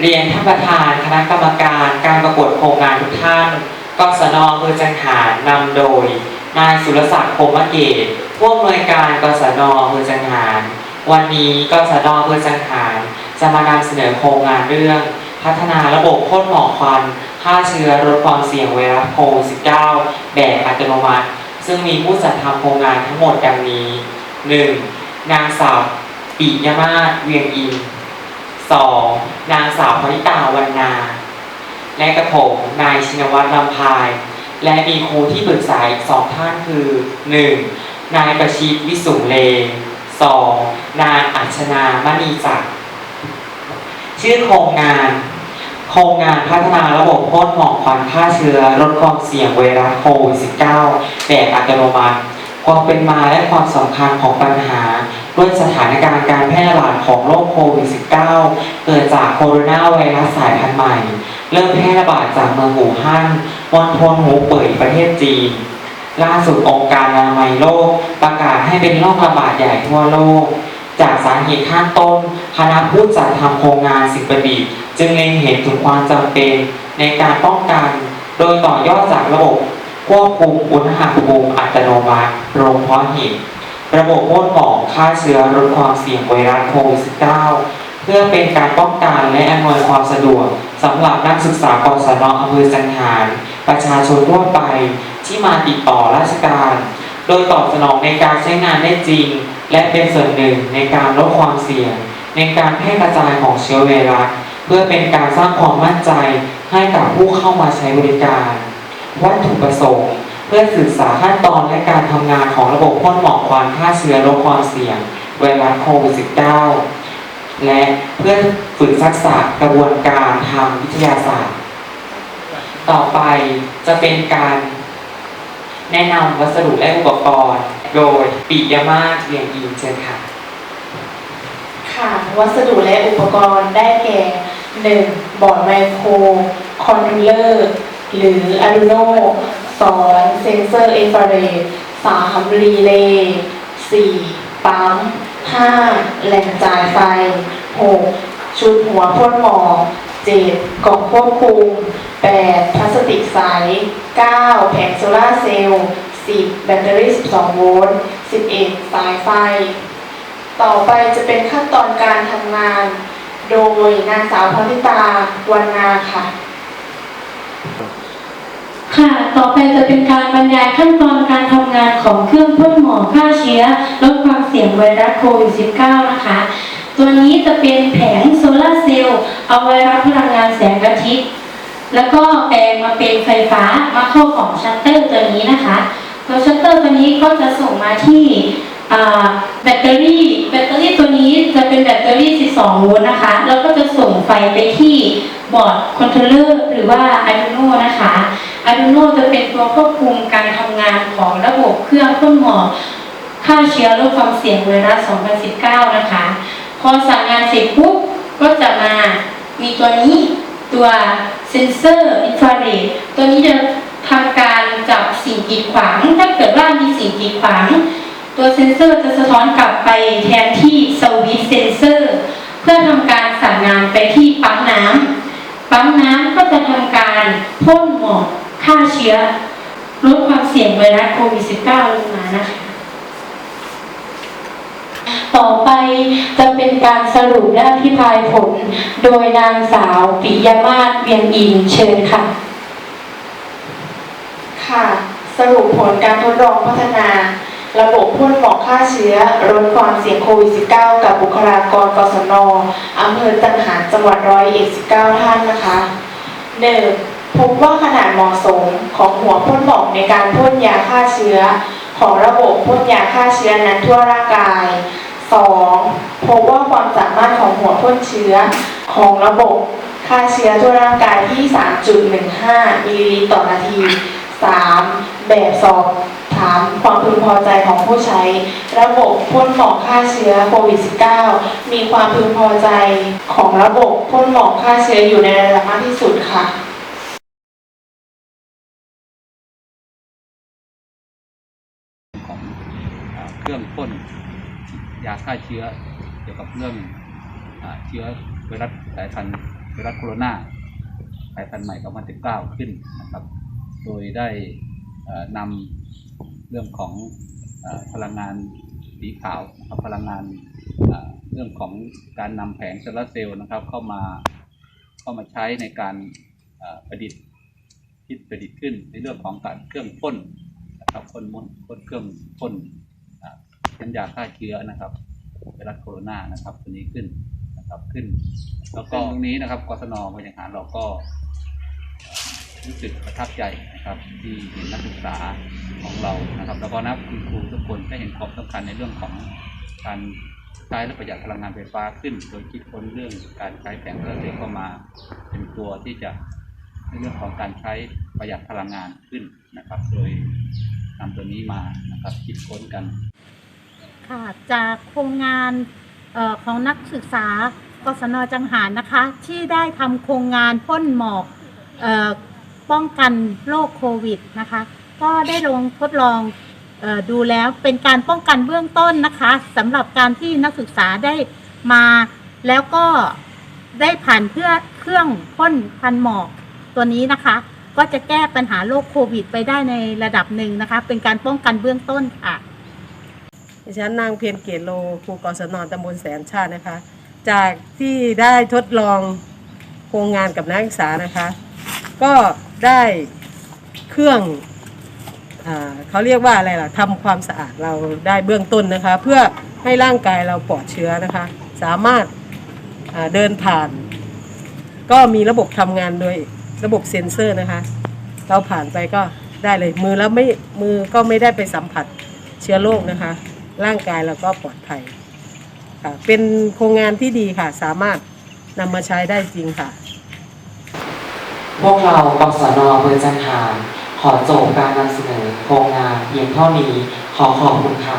เรียนท่านประธานคณะกรรมการการประกวดโครงงานทุกท่านกศนอำเภอจังหารนำโดย นายสุรศักดิ์พรหมเกตผู้อำนวยการกศนอำเภอจังหาร วันนี้กศนอำเภอจังหารจะมานำเสนอโครงงานเรื่อง พัฒนาระบบพ่นหมอกควันฆ่าเชื้อลดความเสี่ยงไวรัสโควิด -19 แบบอัตโนมัติ ซึ่งมีผู้จัดทำโครงงานทั้งหมดดังนี้ 1. นางสาวปิยมาศเวียงอิน 2. นางสาวพนิตาวันนา และกระผมนายชินวัตรลำพาย และมีครูที่ปรึกษาอีกสองท่านคือ 1. นายประชิตวิสุงเล 2. นางอัชนามณีจักรชื่อโครงงาน โครงงานพัฒนาระบบพ่นหมอกควันฆ่าเชื้อลดความเสี่ยงไวรัสโควิด -19 แบบอัตโนมัติความเป็นมาและความสำคัญของปัญหา ด้วยสถานการณ์การแพร่ระบาดของโรคโควิด -19 เกิดจากโคโรนาไวรัสสายพันธุ์ใหม่ เริ่มแพร่ระบาดจากเมืองอู่ฮั่นมณฑลหูเป่ยประเทศจีน ล่าสุดองค์การอนามัยโลกประกาศให้เป็นโรคระบาดใหญ่ทั่วโลก จากสาเหตุข้างต้นคณะผู้จัดทำโครงงานสิ่งประดิษฐ์จึงเล็งเห็นถึงความจำเป็นในการป้องกัน โดยต่อยอดจากระบบควบคุมอุณหภูมิอัตโนมัติโรงเพาะเห็ด ระบบพ่นหมอกฆ่าเชื้อลดความเสี่ยงไวรัสโควิด -19 เพื่อเป็นการป้องกันและอำนวยความสะดวกสำหรับนักศึกษากศนอำเภอจังหาร ประชาชนทั่วไปที่มาติดต่อราชการ โดยตอบสนองในการใช้งานได้จริง และเป็นส่วนหนึ่งในการลดความเสี่ยง ในการแพร่กระจายของเชื้อไวรัสเพื่อเป็นการสร้างความมั่นใจให้กับผู้เข้ามาใช้บริการ วัตถุประสงค์ พื่อศึกษาขั้นตอนและการทำงานของระบบพ่นหมอกควันฆ่าเชื้อลดความเสี่ยงไวรัสโควิด -19 และเพื่อฝึกทักษะกระบวนการทางวิทยาศาสตร์ ต่อไปจะเป็นการแนะนำวัสดุและอุปกรณ์ โดยปิยมาศเรียงอินเชิญค่ะ ค่ะ วัสดุและอุปกรณ์ได้แก่ 1. บอร์ดไมโคร คอนโทรลเลอร์ หรือ Arduino 2. เซนเซอร์เอินฟราเรด 3. รีเลย์ 4. ปั๊ม 5. แหล่งจ่ายไฟ 6. ชุดหัวพ่นหมอก 7. กล่องควบคุม 8. พลาสติกใส 9. แผงโซลาเซลล์ 10. แบตเตอรี่12โวลต์ 11. สายไฟ ต่อไปจะเป็นขั้นตอนการทำงาน โดยนางสาวพนิตาวันนาค่ะ ค่ะ ต่อไปจะเป็นการบรรยายขั้นตอนการทำงานของเครื่องพ่นหมอกฆ่าเชื้อลดความเสี่ยงไวรัสโควิด -19 นะคะ ตัวนี้จะเป็นแผงโซลาร์เซลล์เอาไว้รับพลังงานแสงอาทิตย์แล้วก็แปลงมาเป็นไฟฟ้ามาเข้าของชัตเตอร์ตัวนี้นะคะตัวชัตเตอร์ตัวนี้ก็จะส่งมาที่แบตเตอรี่ แบตเตอรี่ตัวนี้จะเป็นแบตเตอรี่ 12 โวลต์นะคะ แล้วก็จะส่งไฟไปที่บอร์ดคอนโทรลเลอร์หรือว่า Arduino นะคะ Arduino จะเป็นตัวควบคุมการทำงานของระบบเครื่องพ่นหมอกฆ่าเชื้อลดความเสี่ยงไวรัส 2019 นะคะ พอสั่งงานเสร็จปุ๊บก็จะมามีตัวนี้ตัวเซนเซอร์อินฟราเรดตัวนี้จะทำการจับสิ่งกีดขวาง ถ้าเกิดว่ามีสิ่งกีดขวาง ตัวเซนเซอร์จะสะท้อนกลับไปแทนที่สวิตเซนเซอร์เพื่อทำการสั่งงานไปที่ปั๊มน้ำปั๊มน้ำก็จะทำการพ่นหมอก ฆ่าเชื้อลดความเสี่ยงไวรัสโควิด -19 ลงมานะคะต่อไปจะเป็นการสรุปและอธิบายผล โดยนางสาวปิยมาศเวียงอินเชิญค่ะ ค่ะ สรุปผลการทดลองพัฒนา ระบบพ่นหมอกฆ่าเชื้อลดความเสี่ยงโควิด -19 กับบุคลากรกศนอำเภอจังหารจังหวัดร้อยเอ็ดสิบเก้าท่านนะคะ 1. พบว่าขนาดเหมาะสมของหัวพ่นหมอกในการพ่นยาฆ่าเชื้อ ของระบบพ่นยาฆ่าเชื้อนั้นทั่วร่างกาย 2. พบว่าความสามารถของหัวพ่นเชื้อ ของระบบฆ่าเชื้อทั่วร่างกายที่ 3.15 มิลลิลิตรต่อนาที 3. แบบสอบถามความพึงพอใจของผู้ใช้ ระบบพ่นหมอกฆ่าเชื้อโควิด -19 มีความพึงพอใจของระบบพ่นหมอกฆ่าเชื้ออยู่ในระดับมากที่สุดค่ะ เครื่องพ่นยาฆ่าเชื้อ เกี่ยวกับเรื่องอเชื้อไวรัสสายพันธุ์ไวรัสโคโรนาสายพันธุ์ใหม่2019 ขึ้นนะครับ โดยได้นำเรื่องของอพลังงานสีขาวนะครับพลังงานเรื่องของการนำแผงโซลาเซลล์นะครับเข้ามาเข้ามาใช้ในการประดิษฐ์คิดประดิษฐ์ขึ้นในเรื่องของการเครื่องพ่นนะครับพ่นมนพ่นเครื่องพ่น อ่าน้ำยาฆ่าเชื้อนะครับไวรัสโคโรนานะครับตัวนี้ขึ้นนะครับขึ้น แล้วก็ตรงนี้นะครับกศนบริหารเราก็รู้สึกประทับใจนะครับ ที่เห็นนักศึกษาของเรานะครับ แล้วก็นักคุณครูทุกคนได้เห็นความสำคัญในเรื่องของการใช้และประหยัดพลังงานไฟฟ้าขึ้น โดยคิดค้นเรื่องการใช้แผงโซลาร์เซลล์เข้ามา เป็นตัวที่จะในเรื่องของการใช้ประหยัดพลังงานขึ้นนะครับ โดยนำตัวนี้มานะครับคิดค้นกัน ค่ะจากโครงงานออของนักศึกษากศนจังหารนะคะ ที่ได้ทำโครงงานพ่นหมอกออป้องกันโรคโควิดนะคะ ก็ได้ลงทดลองออดูแล้วเป็นการป้องกันเบื้องต้นนะคะสำหรับการที่นักศึกษาได้มาแล้วก็ได้ผ่านเพื่อเครื่องพ่นควันหมอกตัวนี้นะคะ ก็จะแก้ปัญหาโรคโควิด ไปได้ในระดับหนึ่งนะคะ เป็นการป้องกันเบื้องต้นค่ะ ดิฉันนางเพียรเกตโลครูกศนตำบลแสนชาตินะคะ จากที่ได้ทดลองโครงงานกับนักศึกษานะคะ ก็ได้เครื่องอเขาเรียกว่าอะไรล่ะทำความสะอาดเราได้เบื้องต้นนะคะ เพื่อให้ร่างกายเราปลอดเชื้อนะคะ สามารถาเดินผ่าน ก็มีระบบทำงานโดยระบบเซ็นเซอร์นะคะ เราผ่านไปก็ได้เลยมือแล้วไม่มือก็ไม่ได้ไปสัมผัสเชื้อโรคนะคะ ร่างกายเราก็ปลอดภัยค่ะเป็นโครงงานที่ดีค่ะ สามารถนำมาใช้ได้จริงค่ะ พวกเรากศนอำเภอจันทานขอจบการนำเสนอโครงงานเพียงเท่านี้ขอขอบคุณค่ะ